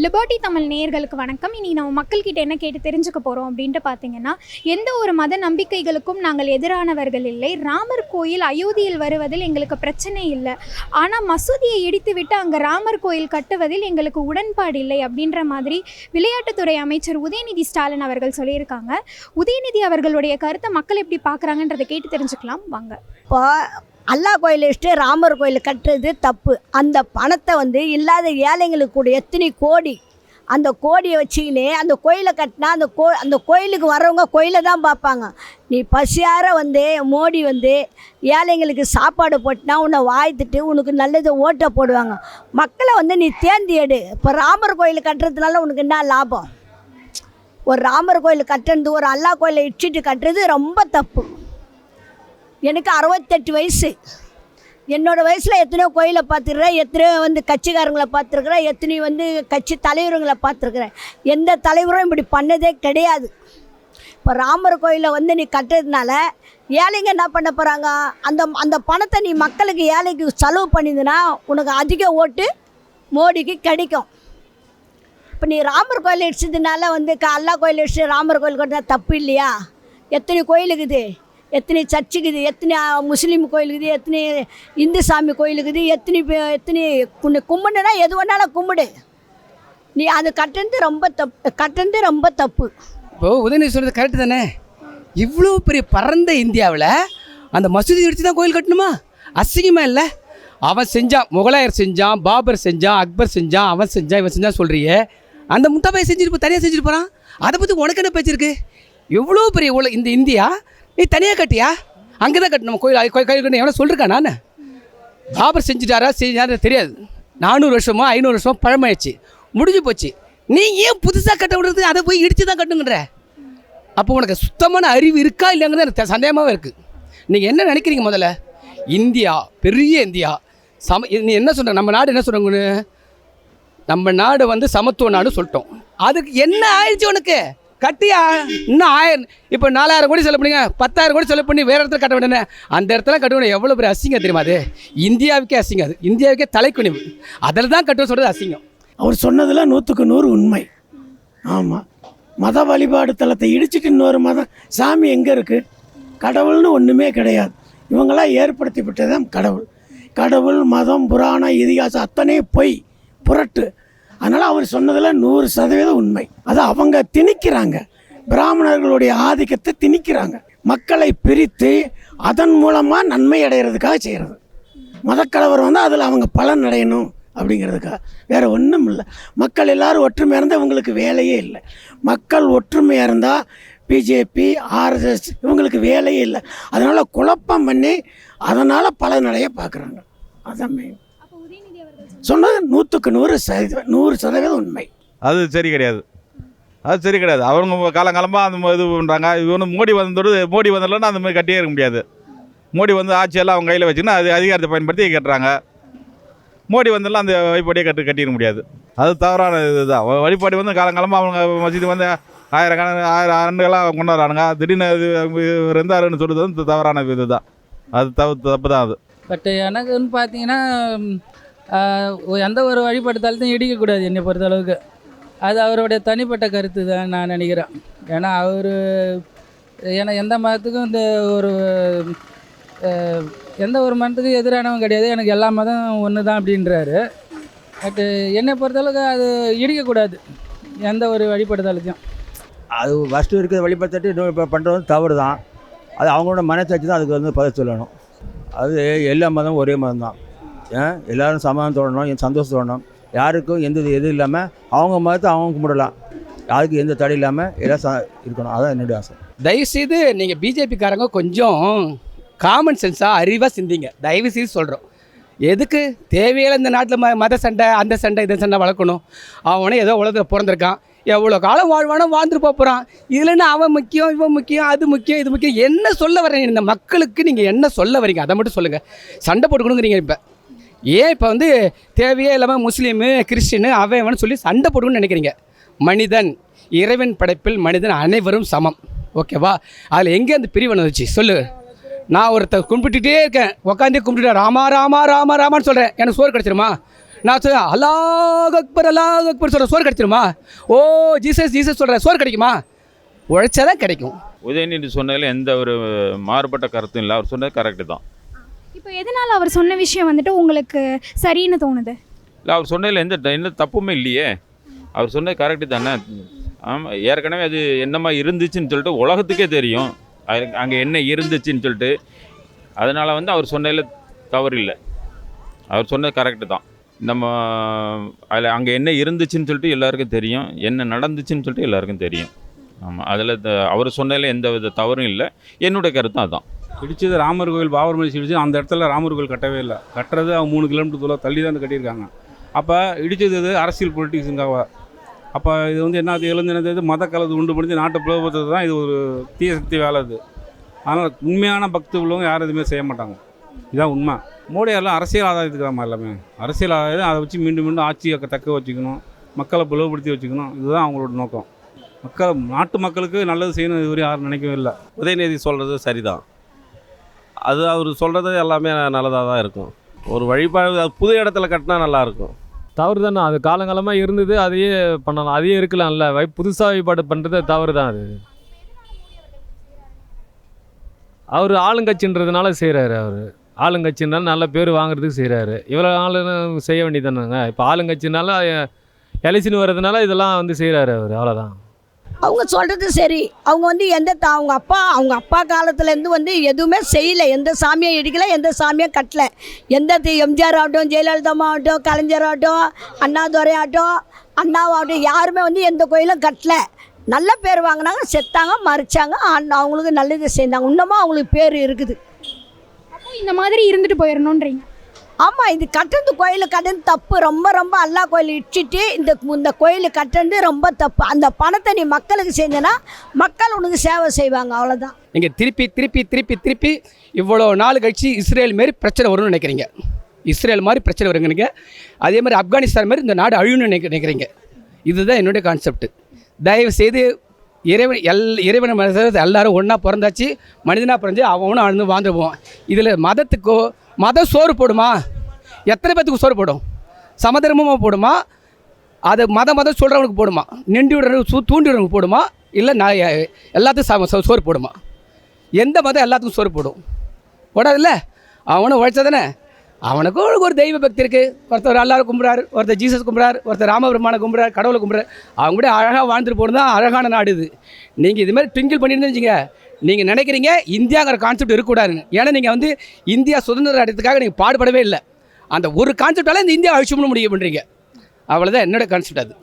Liberty Tamil நேயர்களுக்கு வணக்கம். இனி நம்ம மக்கள்கிட்ட என்ன கேட்டு தெரிஞ்சுக்க போகிறோம் அப்படின்ட்டு பார்த்தீங்கன்னா எந்த ஒரு மத நம்பிக்கைகளுக்கும் நாங்கள் எதிரானவர்கள் இல்லை. ராமர் கோயில் அயோத்தியில் வருவதில் எங்களுக்கு பிரச்சனை இல்லை. ஆனால் மசூதியை இடித்துவிட்டு அங்கே ராமர் கோயில் கட்டுவதில் எங்களுக்கு உடன்பாடு இல்லை அப்படின்ற மாதிரி விளையாட்டுத்துறை அமைச்சர் உதயநிதி ஸ்டாலின் அவர்கள் சொல்லியிருக்காங்க. உதயநிதி அவர்களுடைய கருத்தை மக்கள் எப்படி பார்க்குறாங்கன்றதை கேட்டு தெரிஞ்சுக்கலாம். வாங்க. இப்போ அல்லா கோயில் வச்சுட்டு ராமர் கோயில் கட்டுறது தப்பு. அந்த பணத்தை வந்து இல்லாத ஏழைங்களுக்கு கூட எத்தனை கோடி? அந்த கோடியை வச்சுக்கினே அந்த கோயிலை கட்டினா அந்த கோ அந்த கோயிலுக்கு வர்றவங்க கோயிலை தான் பார்ப்பாங்க. நீ பசியார வந்து மோடி வந்து ஏழைங்களுக்கு சாப்பாடு போட்டுனா உன்னை வாழ்த்துட்டு உனக்கு நல்லது ஓட்டை போடுவாங்க. மக்களை வந்து நீ தேர்ந்து எடு. இப்போ ராமர் கோயில் கட்டுறதுனால உனக்கு என்ன லாபம்? ஒரு ராமர் கோயில் கட்டுறது ஒரு அல்லா கோயிலை இடிச்சிட்டு கட்டுறது ரொம்ப தப்பு. எனக்கு அறுபத்தெட்டு வயசு. என்னோடய வயசில் எத்தனையோ கோயிலை பார்த்துருக்குறேன் எத்தனையோ வந்து கட்சிக்காரங்களை பார்த்துருக்குறேன் எத்தனையோ வந்து கட்சி தலைவருங்களை பார்த்துருக்குறேன். எந்த தலைவரும் இப்படி பண்ணதே கிடையாது. இப்போ ராமர் கோயிலை வந்து நீ கட்டுறதுனால ஏழைங்க என்ன பண்ண போகிறாங்க அந்த அந்த பணத்தை நீ மக்களுக்கு ஏழைக்கு செலவு பண்ணிதுன்னா உனக்கு அதிக ஓட்டு மோடிக்கு கிடைக்கும். இப்போ நீ ராமர் கோயில் இடிச்சதுனால வந்து க- அல்லா கோயில் இடிச்சு ராமர் கோயில் கட்டினா தப்பு இல்லையா? எத்தனை கோயில் இருக்குது எத்தனை சர்ச்சுக்குது எத்தனை முஸ்லீம் கோயில் இருக்குது எத்தனை இந்து சாமி கோயில் இருக்குது எத்தனை எத்தனை குண்டு கும்பிடுனா எது வேணாலும் கும்பிடு. நீ அது கட்டுறது ரொம்ப தப்பு கட்டுறது ரொம்ப தப்பு. இப்போ உதயநிதி சொல்கிறது கரெக்டு தானே? இவ்வளோ பெரிய பரந்த இந்தியாவில் அந்த மசூதி எடுத்து தான் கோயில் கட்டணுமா? அசிங்கமாக இல்லை? அவன் செஞ்சான் முகலாயர் செஞ்சான் பாபர் செஞ்சான் அக்பர் செஞ்சான் அவன் செஞ்சான் இவன் செஞ்சான் சொல்கிறியே அந்த முட்டாபாய் செஞ்சுட்டு தனியாக செஞ்சுட்டு போகிறான் அதை பற்றி உனக்கு என்ன பேச்சிருக்கு எவ்வளோ பெரிய உல இந்த இந்தியா? நீ தனியாக கட்டியா? அங்கே தான் கட்டணும் கோயில் கோயில் கோயில் கட்டணும். எவனோ நான்? பாபர் செஞ்சுட்டாரா செஞ்சாரா தெரியாது. நானூறு வருஷமோ ஐநூறு வருஷமோ பழமாயிடுச்சு. முடிஞ்சு போச்சு. நீ ஏன் புதுசாக கட்ட விடுறது? அதை போய் இடித்து தான் கட்டுங்கன்ற. அப்போ உனக்கு சுத்தமான அறிவு இருக்கா இல்லைங்கிறது எனக்கு சந்தேகமாகவே இருக்குது நீங்கள் என்ன நினைக்கிறீங்க முதல்ல? இந்தியா பெரிய இந்தியா. சம நீ என்ன சொல்கிற நம்ம நாடு என்ன சொல்கிறாங்கன்னு நம்ம நாடு வந்து சமத்துவ நாடு சொல்லிட்டோம். அதுக்கு என்ன ஆயிடுச்சு உனக்கு? கட்டியா? இன்னும் ஆயிரம் இப்போ நாலாயிரம் கோடி செலவு பண்ணுங்க. பத்தாயிரம் கோடி செலவு பண்ணி வேறு இடத்துல கட்ட விடனே அந்த இடத்துல கட்டணும் எவ்வளோ பெரிய அசிங்கம் தெரியுமா அது? இந்தியாவுக்கே அசிங்கம் அது. இந்தியாவுக்கே தலைக்குனிவு. அதில் தான் கட்டணும் சொல்கிறது அசிங்கம். அவர் சொன்னதில் நூற்றுக்கு நூறு உண்மை. ஆமாம் மத வழிபாடு தலத்தை இடிச்சிட்டு இன்னொரு மதம் சாமி எங்கே இருக்குது கடவுள்னு ஒன்றுமே கிடையாது. இவங்களாம் ஏற்படுத்தி விட்டதான் கடவுள். கடவுள் மதம் புராணம் இதிகாசம் அத்தனை பொய் புரட்டு. அதனால் அவர் சொன்னதில் நூறு சதவீதம் உண்மை. அது அவங்க திணிக்கிறாங்க. பிராமணர்களுடைய ஆதிக்கத்தை திணிக்கிறாங்க. மக்களை பிரித்து அதன் மூலமாக நன்மை அடைகிறதுக்காக செய்கிறது மதக்கலவர் வந்து அதில் அவங்க பலன் அடையணும் அப்படிங்கிறதுக்காக. வேறு ஒன்றும் இல்லை. மக்கள் எல்லோரும் ஒற்றுமையாக இருந்தால் இவங்களுக்கு வேலையே இல்லை. மக்கள் ஒற்றுமையாக இருந்தால் பிஜேபி ஆர்எஸ்எஸ் இவங்களுக்கு வேலையே இல்லை. அதனால் குழப்பம் பண்ணி அதனால் பலனடைய பார்க்குறாங்க. அதான் மெயின் சொன்னது நூற்றுக்கு நூறு சதவீதம் நூறு சதவீதம் உண்மை. அது சரி கிடையாது. அது சரி கிடையாது. அவங்க காலங்காலமாக அந்த இது பண்ணுறாங்க இது ஒன்று மோடி வந்ததோடு மோடி வந்ததுலன்னா அந்த மாதிரி கட்டியே இருக்க முடியாது. மோடி வந்து ஆட்சியெல்லாம் அவங்க கையில் வச்சுன்னா அது அதிகாரத்தை பயன்படுத்தி கட்டுறாங்க. மோடி வந்தெல்லாம் அந்த வழிபாடியே கட்டு கட்டிட முடியாது. அது தவறான இதுதான். வழிபாடு வந்து காலங்காலமாக அவங்க மசீது வந்து ஆயிரக்கணக்கான ஆயிரம் ஆண்டுகளாக கொண்டாடுறானுங்க. திடீர்னு இது இருந்தாருன்னு சொல்கிறது வந்து தவறான இது தான் அது தப்பு தப்பு தான் அது. பட் எனக்குன்னு பார்த்தீங்கன்னா எந்த ஒரு வழிபடுத்தாலும் இடிக்கக்கூடாது என்னை பொறுத்த அளவுக்கு அது அவருடைய தனிப்பட்ட கருத்து தான் நான் நினைக்கிறேன். ஏன்னா அவர் ஏன்னா எந்த மதத்துக்கும் இந்த ஒரு எந்த ஒரு மதத்துக்கும் எதிரானவன் கிடையாது. எனக்கு எல்லா மதம் ஒன்று தான் அப்படின்றாரு. பட்டு என்னை பொறுத்தளவுக்கு அது இடிக்கக்கூடாது எந்த ஒரு வழிபாட்டு அது ஃபஸ்ட்டு இருக்கிற வழிபடுத்திட்டு இன்னொரு இப்போ பண்ணுறது தவறு தான். அது அவங்களோட மனசாட்சி தான் அதுக்கு வந்து பதில் சொல்லணும். அது எல்லா மதமும் ஒரே மதம் தான். எல்லோரும் சமாதானம் தோணணும் சந்தோஷத்தோடணும் யாருக்கும் எந்த இது எதுவும் இல்லாமல் அவங்க மதத்தை அவங்க கும்பிடலாம். யாருக்கும் எந்த தடை இல்லாமல் எல்லாம் ச இருக்கணும். அதான் என்னுடைய ஆசை. தயவுசெய்து நீங்கள் பிஜேபிக்காரங்க கொஞ்சம் காமன் சென்ஸாக அறிவாக சிந்திங்க. தயவு செய்து சொல்கிறோம் எதுக்கு? தேவையில்லை இந்த நாட்டில் ம மத சண்டை அந்த சண்டை இந்த சண்டை வளர்க்கணும். அவனே ஏதோ உலகத்தில் பிறந்திருக்கான். எவ்வளோ காலம் வாழ்வானோ வாழ்ந்துட்டு போகிறான் இதில் அவன் முக்கியம் இவன் முக்கியம் அது முக்கியம் இது முக்கியம்? என்ன சொல்ல வரீங்க இந்த மக்களுக்கு நீங்கள் என்ன சொல்ல வரீங்க அதை மட்டும் சொல்லுங்கள் சண்டை போட்டுக்கணுங்கிறீங்க இப்போ. ஏன் இப்போ வந்து தேவையே இல்லாமல் முஸ்லீமு கிறிஸ்டினு அவன் சொல்லி சண்டை போடுவோம்னு நினைக்கிறீங்க? மனிதன் இறைவன் படைப்பில் மனிதன் அனைவரும் சமம். ஓகேவா அதில் எங்கே அந்த பிரிவு வந்துச்சு? சொல்லு. நான் ஒருத்தர் கும்பிட்டுட்டே இருக்கேன். உட்காந்தே கும்பிட்டுட்டேன். ராமா ராமா ராமா ராமான்னு சொல்கிறேன் எனக்கு சோறு கிடச்சிருமா? நான் சொல்ல அல்லாஹ் அக்பர் அல்லாஹ் அக்பர் சொல்கிறேன் சோறு கிடைச்சிருமா? ஓ ஜீசஸ் ஜீசஸ் சொல்கிறேன் சோறு கிடைக்குமா? உழைச்சா தான் கிடைக்கும். உதயநிதி சொன்னதில் எந்த ஒரு மாறுபட்ட கருத்தும் இல்லை. அவர் சொன்னது கரெக்டு தான். இப்போ எதனால் அவர் சொன்ன விஷயம் வந்துட்டு உங்களுக்கு சரின்னு தோணுது? இல்லை அவர் சொன்னதில் எந்த எந்த தப்புமே இல்லையே. அவர் சொன்னது கரெக்டு தானே? ஆமாம் ஏற்கனவே அது என்னமா இருந்துச்சுன்னு சொல்லிட்டு உலகத்துக்கே தெரியும். அது அங்கே என்ன இருந்துச்சுன்னு சொல்லிட்டு. அதனால் வந்து அவர் சொன்னதில் தவறு இல்லை. அவர் சொன்னது கரெக்டு தான். நம்ம அதில் அங்கே என்ன இருந்துச்சுன்னு சொல்லிட்டு எல்லாருக்கும் தெரியும். என்ன நடந்துச்சுன்னு சொல்லிட்டு எல்லாருக்கும் தெரியும். ஆமாம் அதில் அவர் சொன்னதில் எந்த வித தவறும் இல்லை. என்னுடைய கருத்தும் அதான். இடிச்சது ராமர் கோவில் பாபர் மலை இடிச்சு அந்த இடத்துல ராமர் கோவில் கட்டவே இல்லை. கட்டுறது அவங்க மூணு கிலோமீட்டர் தூரம் தள்ளி தான் கட்டியிருக்காங்க. அப்போ இடித்தது இது அரசியல் பொலிட்டிக்ஸுங்காக அப்போ இது வந்து என்ன அது இளைஞனது மத கலது உண்டு பண்ணி நாட்டை பிளவுபடுறது தான் இது ஒரு தீய சக்தி வேலை இது அதனால் உண்மையான பக்தி உள்ளவங்க யாரும் எதுவுமே செய்ய மாட்டாங்க. இதுதான் உண்மை. மோடியாரெலாம் எல்லாம் அரசியல் ஆதாயத்துக்கு எல்லாமே? அரசியல் ஆதாயம் அதை வச்சு மீண்டும் மீண்டும் ஆட்சியை தக்க வச்சுக்கணும். மக்களை பிளவுபடுத்தி வச்சுக்கணும். இதுதான் அவங்களோட நோக்கம். மக்கள் நாட்டு மக்களுக்கு நல்லது செய்யணும் இதுவரை யாரும் நினைக்கவே இல்லை. உதயநிதி சொல்கிறது சரிதான். அது அவர் சொல்கிறது எல்லாமே நல்லதாக தான் இருக்கும். ஒரு வழிபாடு புது இடத்துல கட்டினா நல்லாயிருக்கும். தவறு தானே அது காலங்காலமாக இருந்தது அதையே பண்ணலாம். அதையே இருக்கலாம்ல. வை புதுசாக வழிபாடு பண்ணுறது தவறு தான் அது. அவர் ஆளுங்கட்சின்றதுனால செய்கிறாரு அவர். ஆளுங்கட்சினால நல்ல பேர் வாங்குறதுக்கு செய்கிறாரு இவ்வளோ ஆளுங்க செய்ய வேண்டியதானங்க இப்போ ஆளுங்கட்சினால எலெக்ஷன் வர்றதுனால இதெல்லாம் வந்து செய்கிறாரு அவர். அவ்வளோதான் அவங்க சொல்கிறது சரி. அவங்க வந்து எந்த அவங்க அப்பா அவங்க அப்பா காலத்துலேருந்து வந்து எதுவுமே செய்யலை. எந்த சாமியும் இடிக்கல எந்த சாமியும் கட்டல. எந்த எம்ஜிஆர் ஆகட்டும் ஜெயலலிதா ஆகட்டும் கலைஞர் ஆகட்டும் அண்ணாதுரை ஆகட்டும் அண்ணாவாகட்டும் யாருமே வந்து எந்த கோயிலும் கட்டல. நல்ல பேர் வாங்கினாங்க செத்தாங்க மறிச்சாங்க. அவங்களுக்கு நல்லது செய்தாங்க இன்னமும் அவங்களுக்கு பேர் இருக்குது. இந்த மாதிரி இருந்துட்டு போயிடணுன்றீங்க ஆமாம் இது கட்டுறது கோயில் கட்டுறது தப்பு. ரொம்ப ரொம்ப அல்லா கோயில் இடிச்சிட்டு இந்த இந்த கோயில் கட்டுறது ரொம்ப தப்பு. அந்த பணத்தை நீ மக்களுக்கு செஞ்சனா மக்கள் உனக்கு சேவை செய்வாங்க அவ்வளோதான் நீங்கள் திருப்பி திருப்பி திருப்பி திருப்பி இவ்வளோ நாள் கழிச்சு இஸ்ரேல் மாரி பிரச்சனை வரும்னு நினைக்கிறீங்க. இஸ்ரேல் மாதிரி பிரச்சனை வருங்க அதே மாதிரி ஆப்கானிஸ்தான் மாதிரி இந்த நாடு அழியும்னு நினைக்க நினைக்கிறீங்க. இதுதான் என்னுடைய கான்செப்ட் தயவு செய்து இறைவன் எல் இறைவனை மனசு எல்லாரும் ஒன்றா பிறந்தாச்சு மனிதனாக பிறந்து அவனும் அழுந்து வாழ்ந்துருவோம் இதில் மதத்துக்கோ மதம் சோறு போடுமா? எத்தனை பேத்துக்கு சோறு போடும்? சமதர்மமாக போடுமா? அது மத மதம் சொல்கிறவனுக்கு போடுமா? நின்று விடுறவனுக்கு சூ தூண்டி போடுமா? இல்லை நான் எல்லாத்துக்கும் சம- சோ- சோறு போடுமா? எந்த மதம் எல்லாத்துக்கும் சோறு போடும்? போடாதுல்ல? அவனும் உழைச்சா தானே அவனுக்கும் ஒரு தெய்வ பக்தி இருக்குது ஒருத்தர் எல்லாரும் கும்பிட்றாரு ஒருத்தர் ஜீசஸ் கும்பிட்றாரு ஒருத்தர் ராமபெருமானை கும்பிட்றாரு கடவுளை கும்பிட்றாரு அவங்க கூட அழகாக வாழ்ந்துட்டு போகிறது தான் அழகான நாடு இது. நீங்கள் இது மாதிரி ட்விங்கிள் பண்ணியிருந்தேன்னு நீங்கள் நினைக்கிறீங்க இந்தியாங்கிற கான்செப்ட் இருக்கக்கூடாதுன்னு ஏன்னா நீங்கள் வந்து இந்தியா சுதந்திர அடையத்துக்காக நீங்கள் பாடுபடவே இல்லை. அந்த ஒரு கான்செப்டால இந்த இந்தியா அழிச்சு முடிய பண்ணுறீங்க அவ்வளோதான் என்னோட கான்செப்ட் அது.